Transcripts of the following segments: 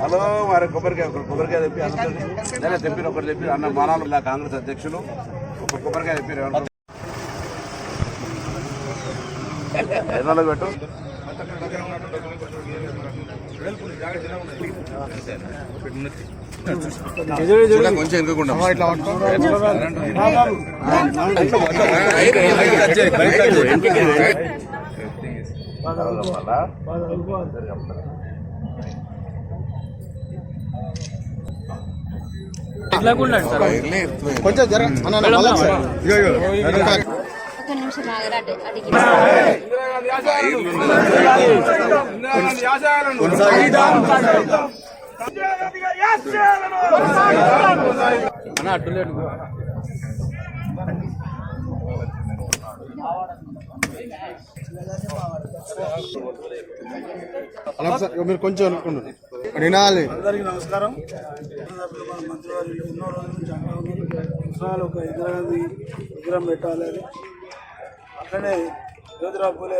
Hello మరి కొబ్బరికాయ కొబ్బరికాయ తెప్పి అన్న తెప్పిన ఒకటి తెప్పి అన్న మానాలు నా కాంగ్రెస్ అధ్యక్షులు. ఒక కొబ్బరికాయ తెప్పిరు ఎన్నో పెట్టు? జాగ్రత్త కొంచెం ఎనుకోకుండా కొంచెం. జర అన్న, అన్న, మళ్ళా. ఒకసారి. ఇగో, ఇగో. ఒక నిమిషం ఆగరా అటు అడిగి అలా ఇగో మీరు కొంచెం అనుకోండి వినాలి అందరికీ నమస్కారం. మంత్రివారి ఎన్నో రోజుల నుంచి ఒక ఇందిరాగాంధీ విగ్రహం పెట్టాలి అని. అట్లనే జ్యోతిరావు పూలే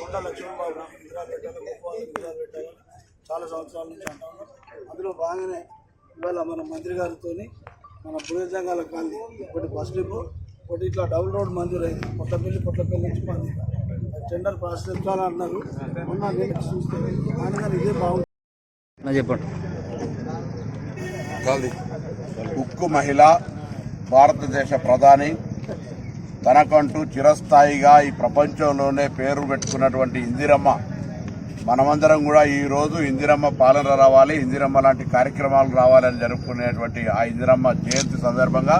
కొండ లక్ష్మణబాబు విగ్రహాలు పెట్టాలి గోపాల విగ్రహాలు పెట్టాలి. చాలా సంవత్సరాల నుంచి అంటా అందులో బాగానే ఇవాళ మన మంత్రి గారితో మన భుజంగాల గాంధీ ఒకటి బస్ డిపో ఒకటి ఇట్లా డబుల్ రోడ్ మంజూరు అయింది. పొట్టపల్లి పొట్టపల్లి నుంచి మంది. టెండర్ మొన్న నేను చూస్తే కానీ ఇదే బాగుంది. ఉక్కు మహిళ భారతదేశ ప్రధాని తనకంటూ చిరస్థాయిగా ఈ ప్రపంచంలోనే పేరు పెట్టుకున్నటువంటి ఇందిరమ్మ మనమందరం కూడా ఈ రోజు ఇందిరమ్మ పాలన రావాలి ఇందిరమ్మ లాంటి కార్యక్రమాలు రావాలని జరుపుకునేటువంటి ఆ ఇందిరమ్మ జయంతి సందర్భంగా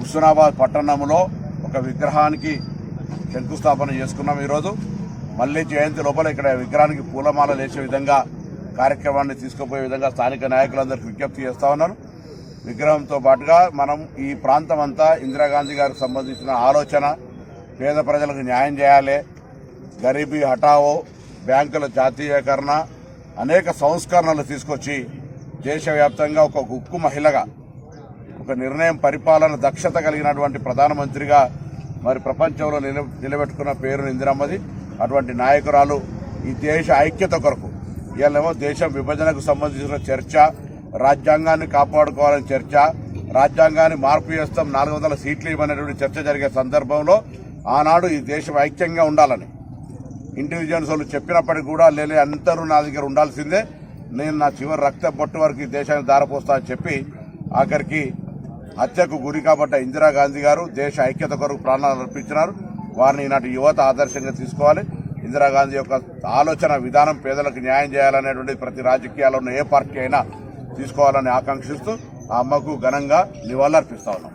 హుస్నాబాద్ పట్టణంలో ఒక విగ్రహానికి శంకుస్థాపన చేసుకున్నాం ఈరోజు. మళ్ళీ జయంతి లోపల ఇక్కడ విగ్రహానికి పూలమాల వేసే విధంగా కార్యక్రమాన్ని తీసుకుపోయే విధంగా స్థానిక నాయకులందరికీ విజ్ఞప్తి చేస్తా ఉన్నాను. విగ్రహంతో పాటుగా మనం ఈ ప్రాంతం అంతా ఇందిరాగాంధీ గారికి సంబంధించిన ఆలోచన పేద ప్రజలకు న్యాయం చేయాలి గరీబీ హఠావో బ్యాంకుల జాతీయకరణ అనేక సంస్కరణలు తీసుకొచ్చి దేశవ్యాప్తంగా ఒక ఉక్కు మహిళగా ఒక నిర్ణయం పరిపాలన దక్షత కలిగినటువంటి ప్రధానమంత్రిగా మరి ప్రపంచంలో నిల నిలబెట్టుకున్న పేరు ఇందిరమ్మది. అటువంటి నాయకురాలు ఈ దేశ ఐక్యత కొరకు ఇవాళేమో దేశం విభజనకు సంబంధించిన చర్చ రాజ్యాంగాన్ని కాపాడుకోవాలని చర్చ రాజ్యాంగాన్ని మార్పు చేస్తాం నాలుగు వందల సీట్లు ఇవ్వనటువంటి చర్చ జరిగే సందర్భంలో ఆనాడు ఈ దేశం ఐక్యంగా ఉండాలని ఇంటెలిజెన్స్ వాళ్ళు చెప్పినప్పటికీ కూడా లేలే అందరూ నా దగ్గర ఉండాల్సిందే. నేను నా చివరి రక్త బొట్టు వరకు ఈ దేశాన్ని దారపోస్తా అని చెప్పి ఆఖరికి హత్యకు గురి కాబట్ట ఇందిరాగాంధీ గారు దేశ ఐక్యత కొరకు ప్రాణాలు అర్పించినారు. వారిని ఈనాటి యువత ఆదర్శంగా తీసుకోవాలి. ఇందిరాగాంధీ యొక్క ఆలోచన విధానం పేదలకు న్యాయం చేయాలనేటువంటి ప్రతి రాజకీయాల్లో ఉన్న ఏ పార్టీ అయినా తీసుకోవాలని ఆకాంక్షిస్తూ ఆ అమ్మకు ఘనంగా నివాళులర్పిస్తా ఉన్నాం.